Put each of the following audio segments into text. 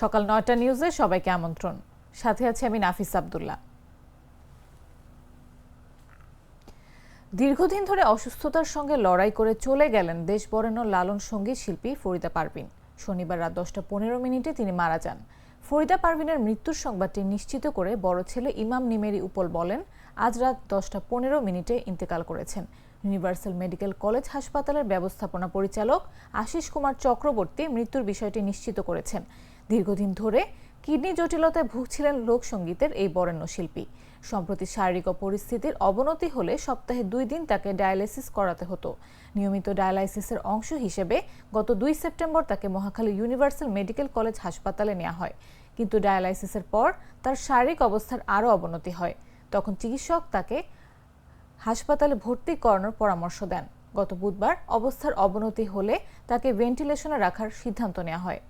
সকাল নয়টা নিউজে সবাইকে আমন্ত্রণ। সাথে আছে আমি নাফিস আবদুল্লাহ। দীর্ঘদিন ধরে অসুস্থতার সঙ্গে লড়াই করে চলে গেলেন দেশ বরেণ্য লালন সংগীত শিল্পী ফরিদা পারভিন। শনিবার রাত দশটা পনেরো মিনিটে তিনি মারা যান। ফরিদা পারভিনের মৃত্যুর সংবাদটি নিশ্চিত করে বড় ছেলে ইমাম নিমেরি উপল বলেন, আজ রাত দশটা পনেরো মিনিটে ইন্তেকাল করেছেন। ইউনিভার্সাল মেডিকেল কলেজ হাসপাতালের ব্যবস্থাপনা পরিচালক আশিস কুমার চক্রবর্তী মৃত্যুর বিষয়টি নিশ্চিত করেছেন। দীর্ঘদিন ধরে কিডনি জটিলতায় ভুগছিলেন লোকসঙ্গীতের এই বরেণ্য শিল্পী সম্প্রতি শারীরিক পরিস্থিতির অবনতি হলে সপ্তাহে দুই দিন তাকে ডায়ালাইসিস করাতে হতো। নিয়মিত ডায়ালাইসিসের অংশ হিসেবে গত দুই সেপ্টেম্বর তাকে মহাখালী ইউনিভার্সাল মেডিকেল কলেজ হাসপাতালে নেওয়া হয়। কিন্তু ডায়ালাইসিসের পর তার শারীরিক অবস্থার আরও অবনতি হয়। তখন চিকিৎসক তাকে হাসপাতালে ভর্তি করানোর পরামর্শ দেন। গত বুধবার অবস্থার অবনতি হলে তাকে ভেন্টিলেশনে রাখার সিদ্ধান্ত নেওয়া হয়।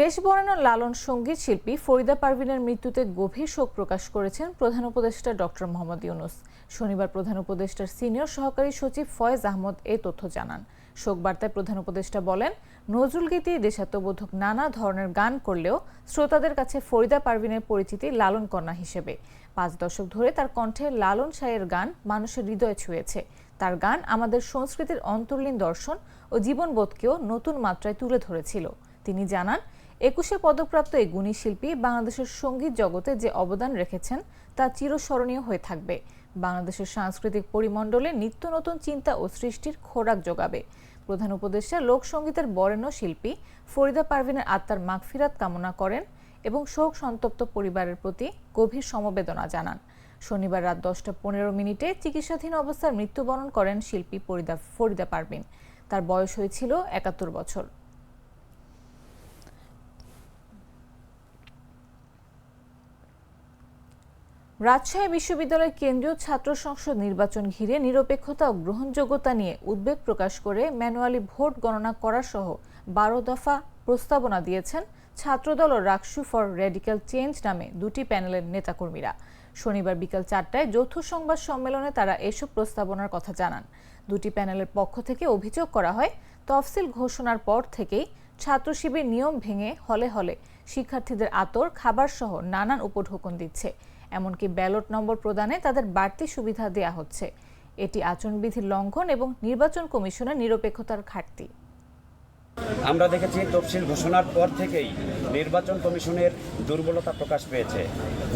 দেশ বরানোর লালন সংগীত শিল্পী ফরিদা পারভিনের মৃত্যুতে গভীর শোক প্রকাশ করেছেন প্রধান উপদেষ্টা ডক্টর মোহাম্মদ ইউনুস। শনিবার প্রধান উপদেষ্টার সিনিয়র সহকারী সচিব ফয়েজ আহমদ এ তথ্য জানান। শোক বার্তায় প্রধান উপদেষ্টা বলেন, নজরুল গীতি দেশাত্মবোধক নানা ধরনের গান করলেও শ্রোতাদের কাছে ফরিদা পারভিনের পরিচিতি লালন কন্যা হিসেবে। পাঁচ দশক ধরে তার কণ্ঠে লালন সাহের গান মানুষের হৃদয়ে ছুঁয়েছে। তার গান আমাদের সংস্কৃতির অন্তর্লীন দর্শন ও জীবনবোধকেও নতুন মাত্রায় তুলে ধরেছিল। তিনি জানান একুশে পদকপ্রাপ্ত এই গুণী শিল্পী বাংলাদেশের সংগীত জগতে যে অবদান রেখেছেন, তা চিরস্মরণীয় হয়ে থাকবে। বাংলাদেশের সাংস্কৃতিক পরিমণ্ডলে নিত্য নতুন চিন্তা ও সৃষ্টির খোরাক যোগাবে। প্রধান উপদেষ্টা লোকসঙ্গীতের বরেণ্য শিল্পী ফরিদা পারভিনের আত্মার মাগফিরাত কামনা করেন এবং শোক সন্তপ্ত পরিবারের প্রতি গভীর সমবেদনা জানান। শনিবার রাত দশটা পনেরো মিনিটে চিকিৎসাধীন অবস্থায় মৃত্যুবরণ করেন শিল্পী ফরিদা ফরিদা পারভিন। তার বয়স হয়েছিল একাত্তর বছর। রাজশাহী বিশ্ববিদ্যালয়ের কেন্দ্রীয় ছাত্র সংসদ নির্বাচন ঘিরে নিরপেক্ষতা ও গ্রহণযোগ্যতা নিয়ে উদ্বেগ প্রকাশ করে ম্যানুয়ালি ভোট গণনা করা সহ বারো দফা প্রস্তাবনা দিয়েছেন ছাত্রদল ও রাকসু ফর রেডিক্যাল চেঞ্জ নামে দুটি প্যানেলের নেতাকর্মীরা। শনিবার বিকাল চারটায় যৌথ সংবাদ সম্মেলনে তারা এসব প্রস্তাবনার কথা জানান। দুটি প্যানেলের পক্ষ থেকে অভিযোগ করা হয়, তফসিল ঘোষণার পর থেকেই ছাত্র শিবির নিয়ম ভেঙে হলে হলে শিক্ষার্থীদের আতর খাবার সহ নানান উপঢৌকন দিচ্ছে। এমনকি ব্যালট নম্বর প্রদানে তাদের বাড়তি সুবিধা দেয়া হচ্ছে। এটি আচরণবিধির লঙ্ঘন এবং নির্বাচন কমিশনের নিরপেক্ষতার ঘাটতি। আমরা দেখেছি তফসিল ঘোষণার পর থেকেই নির্বাচন কমিশনের দুর্বলতা প্রকাশ পেয়েছে।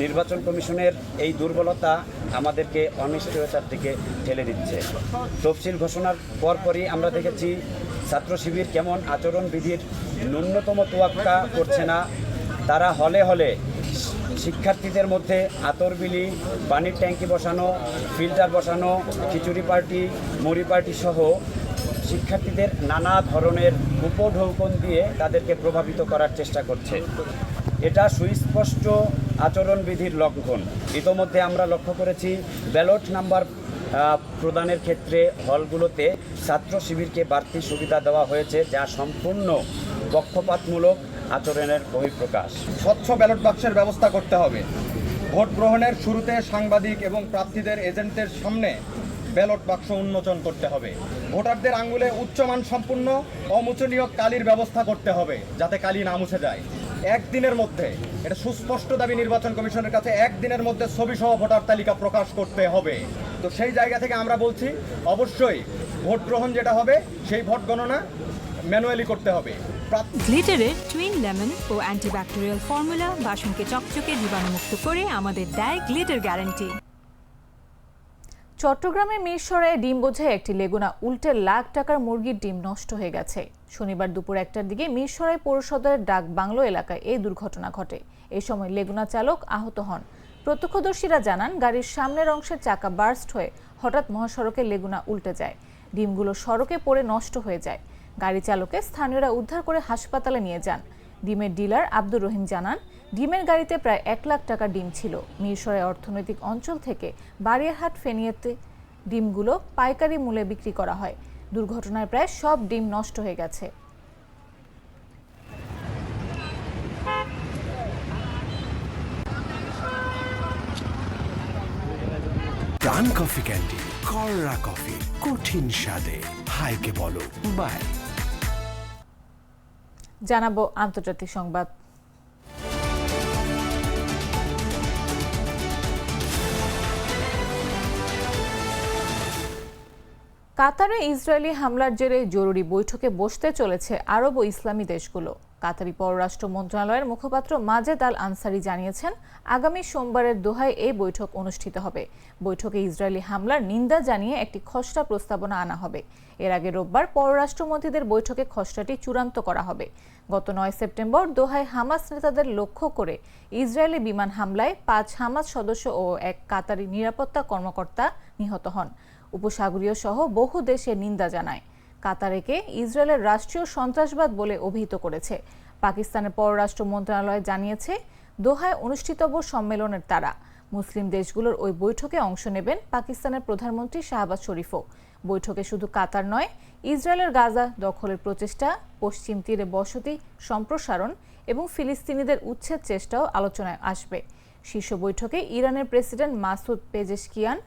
নির্বাচন কমিশনের এই দুর্বলতা আমাদেরকে অনিশ্চয়তার দিকে ঠেলে দিচ্ছে। তফসিল ঘোষণার পরপরই আমরা দেখেছি ছাত্র শিবির কেমন আচরণবিধির ন্যূনতম তোয়াক্কা করছে না। তারা হলে হলে শিক্ষার্থীদের মধ্যে আতরবিলি পানির ট্যাঙ্কি বসানো, ফিল্টার বসানো, খিচুড়ি পার্টি, মুড়ি পার্টি সহ শিক্ষার্থীদের নানা ধরনের উপঢৌকন দিয়ে তাদেরকে প্রভাবিত করার চেষ্টা করছে। এটা সুস্পষ্ট আচরণবিধির লঙ্ঘন। ইতোমধ্যে আমরা লক্ষ্য করেছি, ব্যালট নাম্বার প্রদানের ক্ষেত্রে হলগুলোতে ছাত্র শিবিরকে বাড়তি সুবিধা দেওয়া হয়েছে, যা সম্পূর্ণ পক্ষপাতমূলক আচরণের বহিঃপ্রকাশ। স্বচ্ছ ব্যালট বাক্সের ব্যবস্থা করতে হবে। ভোট গ্রহণের শুরুতে সাংবাদিক এবং প্রার্থীদের এজেন্টের সামনে ব্যালট বাক্স উন্মোচন করতে হবে। ভোটারদের আঙ্গুলে উচ্চমান সম্পূর্ণ, অমোচনীয় কালির ব্যবস্থা করতে হবে, যাতে কালি না মুছে যায়। একদিনের মধ্যে, এটা সুস্পষ্ট দাবি নির্বাচন কমিশনের কাছে, একদিনের মধ্যে ছবি সহ ভোটার তালিকা প্রকাশ করতে হবে। তো সেই জায়গা থেকে আমরা বলছি, অবশ্যই ভোট গ্রহণ যেটা হবে, সেই ভোট গণনা ম্যানুয়ালি করতে হবে। গ্লিটারের টুইন লেমন ও অ্যান্টিব্যাকটেরিয়াল ফর্মুলা বাসনকে চকচকে জীবাণুমুক্ত করে আমাদের দেয় গ্লিটার গ্যারান্টি। চট্টগ্রামের মিরসরাইয়ে ডিম বোঝায় একটি লেগুনা, উল্টে লাখ টাকার মুরগির ডিম নষ্ট হয়ে গেছে। শনিবার দুপুর একটার দিকে মিরসরাই পৌরসদরের ডাক বাংলো এলাকায় এই দুর্ঘটনা ঘটে। এই সময় লেগুনা চালক আহত হন। প্রত্যক্ষদর্শীরা জানান, গাড়ির সামনের অংশের চাকা বার্স্ট হয়ে হঠাৎ মহাসড়কে লেগুনা উল্টে যায়। ডিমগুলো সড়কে পড়ে নষ্ট হয়ে যায়। গাড়ি চালকে স্থানীয়রা উদ্ধার করে হাসপাতালে নিয়ে যান। ডিমের ডিলার আব্দুর রহিম জানান, ডিমের গাড়িতে প্রায় এক লাখ টাকা ডিম ছিল। মিরসরাই অর্থনৈতিক অঞ্চল থেকে বারিয়ারহাট ফেনিয়াতে ডিমগুলো পাইকারি মূল্যে বিক্রি করা হয়। দুর্ঘটনায় প্রায় সব ডিম নষ্ট হয়ে গেছে। কফি ক্যান্ডি কররা কফি, কঠিন স্বাদে, হাইকে বলো, বাই। জানাব আন্তর্জাতিক সংবাদ। কাতারে ইসরায়েলি হামলার জেরে জরুরি বৈঠকে বসতে চলেছে আরব ও ইসলামী দেশগুলো। কাতারি পররাষ্ট্র মন্ত্রণালয়ের মুখপাত্র মাজেদ আল আনসারি জানিয়েছেন, আগামী সোমবারের দোহায় এই বৈঠক অনুষ্ঠিত হবে। বৈঠকে ইসরায়েলি হামলার নিন্দা জানিয়ে একটি খসড়া প্রস্তাবনা আনা হবে। এর আগে রোববার পররাষ্ট্রমন্ত্রীদের বৈঠকে খসড়াটি চূড়ান্ত করা হবে। গত নয় সেপ্টেম্বর দোহায় হামাস নেতাদের লক্ষ্য করে ইসরায়েলি বিমান হামলায় পাঁচ হামাস সদস্য ও এক কাতারি নিরাপত্তা কর্মকর্তা নিহত হন। উপসাগরীয় সহ বহু দেশে নিন্দা জানায়। কাতারেকে ইসরায়েলের রাষ্ট্রীয় সন্ত্রাসবাদ বলে অভিহিত করেছে। পাকিস্তানের পররাষ্ট্র মন্ত্রণালয় জানিয়েছে, দোহায় অনুষ্ঠিতব্য সম্মেলনের তারা। মুসলিম দেশগুলোর ওই বৈঠকে অংশ নেবেন পাকিস্তানের প্রধানমন্ত্রী শাহবাজ শরীফও। বৈঠকে শুধু কাতার নয়, ইসরায়েলের গাজা দখলের প্রচেষ্টা, পশ্চিম তীরে বসতি সম্প্রসারণ এবং ফিলিস্তিনিদের উচ্ছেদ চেষ্টাও আলোচনায় আসবে। শীর্ষ বৈঠকে ইরানের প্রেসিডেন্ট মাসুদ পেজেশকিয়ান,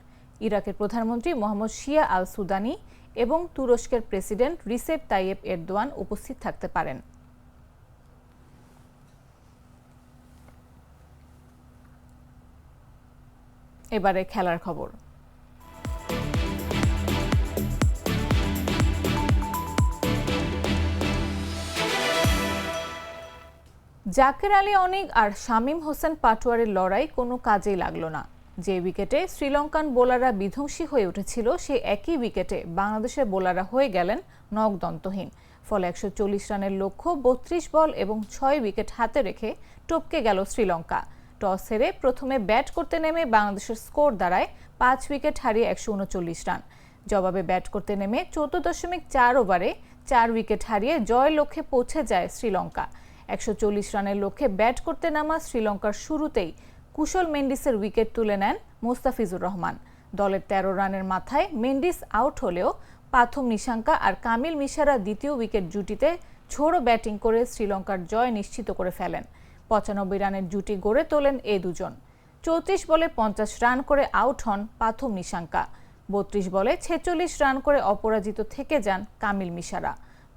ইরাকের প্রধানমন্ত্রী মোহাম্মদ শিয়া আল সুদানি এবং তুরস্কের প্রেসিডেন্ট রিসেপ তাইয়েব এরদোয়ান উপস্থিত থাকতে পারেন। এবারে খেলার খবর। জাকের আলী অনিক আর শামীম হোসেন পাটোয়ারের লড়াই কোনো কাজেই লাগল না। যে উইকেটে শ্রীলঙ্কান বোলাররা বিধ্বংসী হয়ে উঠেছিল, সেই একই উইকেটে বাংলাদেশের বোলাররা হয়ে গেলেন নকদন্তহীন ফলে একশো চল্লিশ রানের লক্ষ্য, বত্রিশ বল এবং ছয় উইকেট হাতে রেখে টপকে গেল শ্রীলঙ্কা। টস হেরে প্রথমে ব্যাট করতে নেমে বাংলাদেশের স্কোর দাঁড়ায় পাঁচ উইকেট হারিয়ে একশো উনচল্লিশ রান। জবাবে ব্যাট করতে নেমে চৌদ্দ দশমিক চার ওভারে চার উইকেট হারিয়ে জয় লক্ষ্যে পৌঁছে যায় শ্রীলঙ্কা। একশো চল্লিশ রানের লক্ষ্যে ব্যাট করতে নামা শ্রীলঙ্কার শুরুতেই কুশল মেন্ডিসের উইকেট তুলে নেন মোস্তাফিজুর রহমান। দলের তেরো রানের মাথায় মেন্ডিস আউট হলেও পাথম নিশাঙ্কা আর কামিল মিশারা দ্বিতীয় উইকেট জুটিতে ছোড়ো ব্যাটিং করে শ্রীলঙ্কার জয় নিশ্চিত করে ফেলেন। পঁচানব্বই রানের জুটি গড়ে তোলেন এ দুজন। চৌত্রিশ বলে পঞ্চাশ রান করে আউট হন পাথম নিশাঙ্কা। বত্রিশ বলে ছেচল্লিশ রান করে অপরাজিত থেকে যান কামিল মিশারা।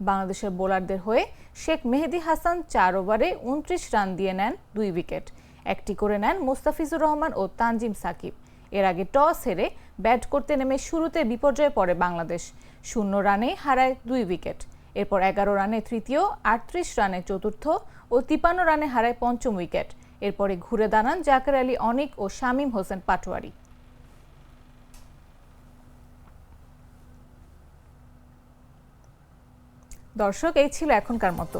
বাংলাদেশের বোলারদের হয়ে শেখ মেহেদি হাসান চার ওভারে উনত্রিশ রান দিয়ে নেন দুই উইকেট। একটি করে নেন মুস্তাফিজুর রহমান ও তানজিম সাকিব। এর আগে টস হেরে ব্যাট করতে নেমে শুরুতে বিপর্যয়ে পড়ে বাংলাদেশ। শূন্য রানে হারায় দুই উইকেট। এরপর এগারো রানে তৃতীয়, আটত্রিশ রানে চতুর্থ ও তিপান্ন রানে হারায় পঞ্চম উইকেট। এরপরে ঘুরে দাঁড়ান জাকের আলী অনিক ও শামীম হোসেন পাটোয়ারি। দর্শক, এই ছিল এখনকার মতো।